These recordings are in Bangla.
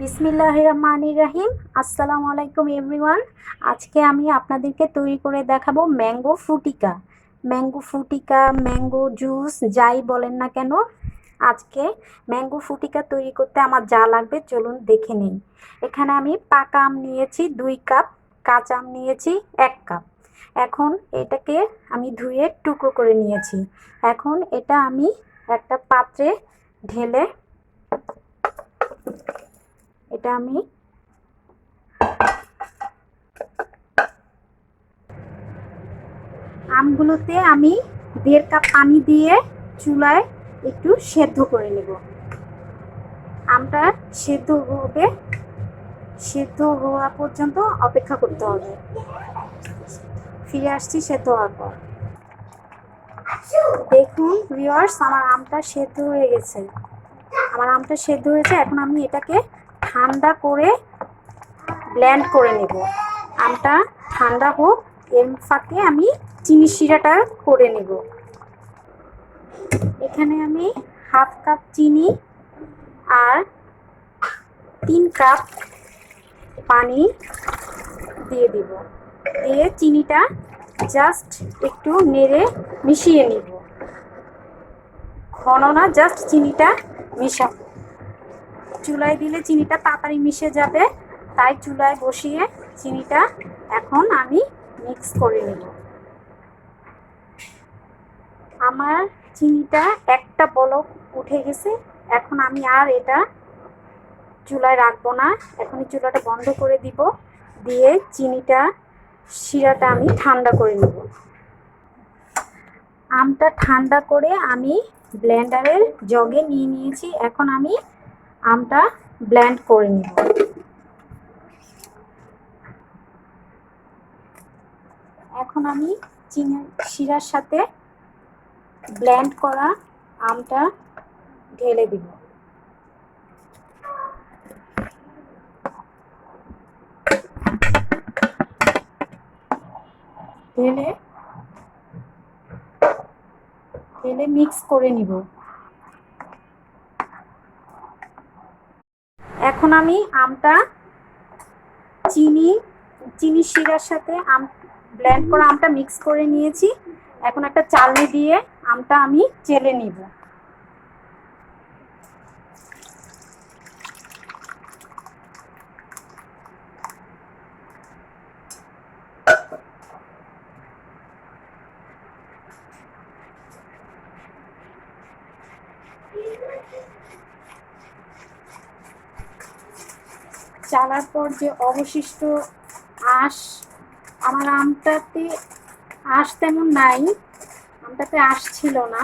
বিসমিল্লাহ রহমান রাহিম আসসালামু আলাইকুম এভরিওয়ান। আজকে আমি আপনাদেরকে তৈরি করে দেখাবো mango Fruitika mango Fruitika mango juice, যাই বলেন না কেন, আজকে ম্যাঙ্গো ফ্রুটিকা তৈরি করতে আমার যা লাগবে চলুন দেখে নিন এখানে আমি পাকা আম নিয়েছি দুই কাপ, কাঁচা আম নিয়েছি এক কাপ। এখন এটাকে আমি ধুয়ে টুকরো করে নিয়েছি। এখন এটা আমি একটা পাত্রে ঢেলে এটা আমি আমগুলোতে আমি দেড় কাপ পানি দিয়ে চুলায় একটু সেদ্ধ করে নেব। আমটা সেদ্ধ হবে, সেদ্ধ হওয়া পর্যন্ত অপেক্ষা করতে হবে। ফিরে আসছি সেদ্ধ হওয়ার পর। দেখুন ভিউয়ার্স আমার আমটা সেদ্ধ হয়ে গেছে। আমার আমটা সেদ্ধ হয়েছে, এখন আমি এটাকে ঠান্ডা করে ব্লেন্ড করে নেব। আমটা ঠান্ডা হোক, এর ফাঁকে আমি চিনি শিরাটা করে নেব। এখানে আমি হাফ কাপ চিনি আর তিন কাপ পানি দিয়ে দিব। দিয়ে চিনিটা জাস্ট একটু নেড়ে মিশিয়ে নিব। ঘন না জাস্ট চিনিটা মিশাবো। চুলায় দিলে চিনিটা তাড়াতাড়ি মিশে যাবে। তাই চুলায় বসিয়ে চিনিটা এখন আমি মিক্স করে নেব। আমার চিনিটা একটা বলক উঠে গেছে। এখন আমি আর এটা চুলায় রাখব না। এখনই চুলাটা বন্ধ করে দিব। দিয়ে চিনিটা, শিরাটা আমি ঠান্ডা করে নেব। আমটা ঠান্ডা করে আমি ব্লেন্ডারের জগে নিয়ে নিয়েছি। এখন আমি আমটা ব্ল্যান্ড করে নিব। এখন আমি চিনি শিরার সাথে ব্ল্যান্ড করা আমটা ঢেলে দিব। ঢেলে ঢেলে মিক্স করে নিব। এখন আমি আমটা চিনি চিনি শিরার সাথে আম ব্লেন্ড করা আমটা মিক্স করে নিয়েছি। এখন একটা চালনি দিয়ে আমটা আমি চেলে নিব। চালার পর যে অবশিষ্ট আঁশ, আমার আমটাতে আঁশ তেমন নাই, আমটাতে আঁশ ছিল না,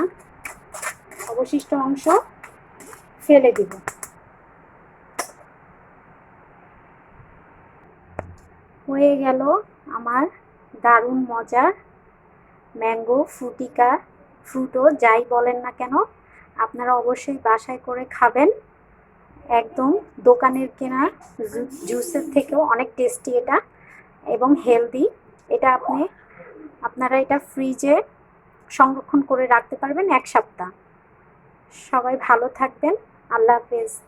অবশিষ্ট অংশ ফেলে দিব। হয়ে গেল আমার দারুণ মজার ম্যাঙ্গো ফ্রুটিকা ফ্রুটো যাই বলেন না কেন, আপনারা অবশ্যই বাসায় করে খাবেন। একদম দোকানের কেনা জুসের থেকেও অনেক টেস্টি এটা এবং হেলদি। এটা আপনি, আপনারা এটা ফ্রিজে সংরক্ষণ করে রাখতে পারবেন এক সপ্তাহ। সবাই ভালো থাকবেন। আল্লাহ হাফেজ।